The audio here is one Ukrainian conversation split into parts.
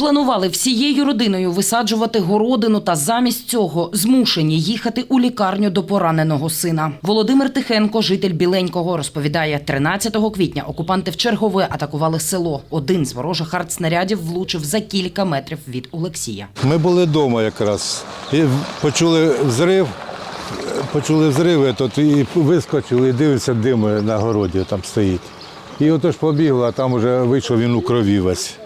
Планували всією родиною висаджувати городину та замість цього змушені їхати у лікарню до пораненого сина. Володимир Тихенко, житель Біленького, розповідає, 13 квітня окупанти вчергове атакували село. Один з ворожих артснарядів влучив за кілька метрів від Олексія. Ми були вдома якраз. І почули взрив, почули взриви, тут і вискочили, і дивився, дим на городі там стоїть. І отож побігли, а там вже вийшов він у крові весь.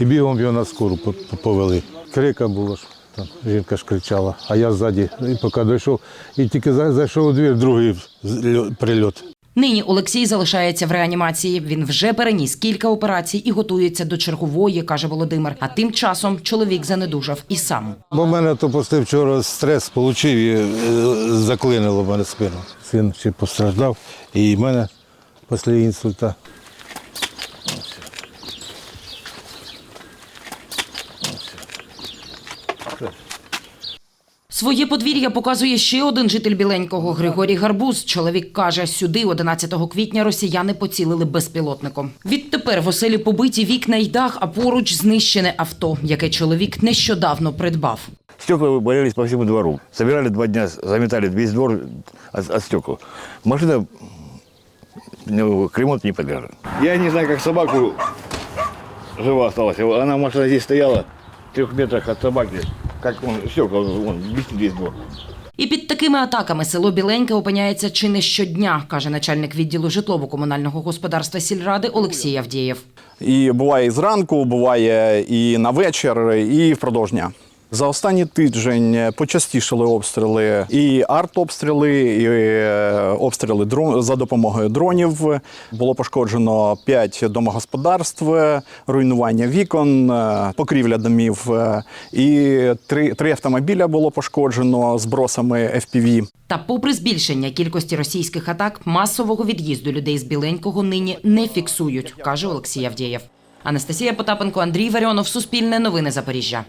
І бігом його на скору по- по- повели. Крика було ж. Там жінка ж кричала, а я ззаді, і поки дійшов, і тільки зайшов у двір, другий прильот. Нині Олексій залишається в реанімації. Він вже переніс кілька операцій і готується до чергової, каже Володимир. А тим часом чоловік занедужав і сам. Бо в мене то після вчора стрес отримав і е, заклинило в мене спину. Син ще постраждав, і мене після інсульта. Своє подвір'я показує ще один житель Біленького Григорій Гарбуз. Чоловік каже, сюди 11 квітня росіяни поцілили безпілотником. Відтепер в оселі побиті вікна й дах, а поруч знищене авто, яке чоловік нещодавно придбав. Стекла валялись по всему двору. Собирали два дня, заметали весь двор от, от стекол. Машина ну, к ремонту не подлежит. Я не знаю, как собаку жива осталась. Она, машина здесь стояла, в трех метрах от собаки. Как он, все, он, весь, весь двор. І під такими атаками село Біленьке опиняється чи не щодня, каже начальник відділу житлово-комунального господарства сільради Олексій Авдієв. І буває і зранку, буває і на вечір, і впродовж дня. За останній тиждень почастішали обстріли і артобстріли, і е, обстріли за допомогою дронів. Було пошкоджено 5 домогосподарств, руйнування вікон, е, покрівля домів. е, І три, три автомобіля було пошкоджено збросами FPV. Та попри збільшення кількості російських атак, масового від'їзду людей з Біленького нині не фіксують, каже Олексій Авдієв. Анастасія Потапенко, Андрій Варіонов, Суспільне новини Запоріжжя.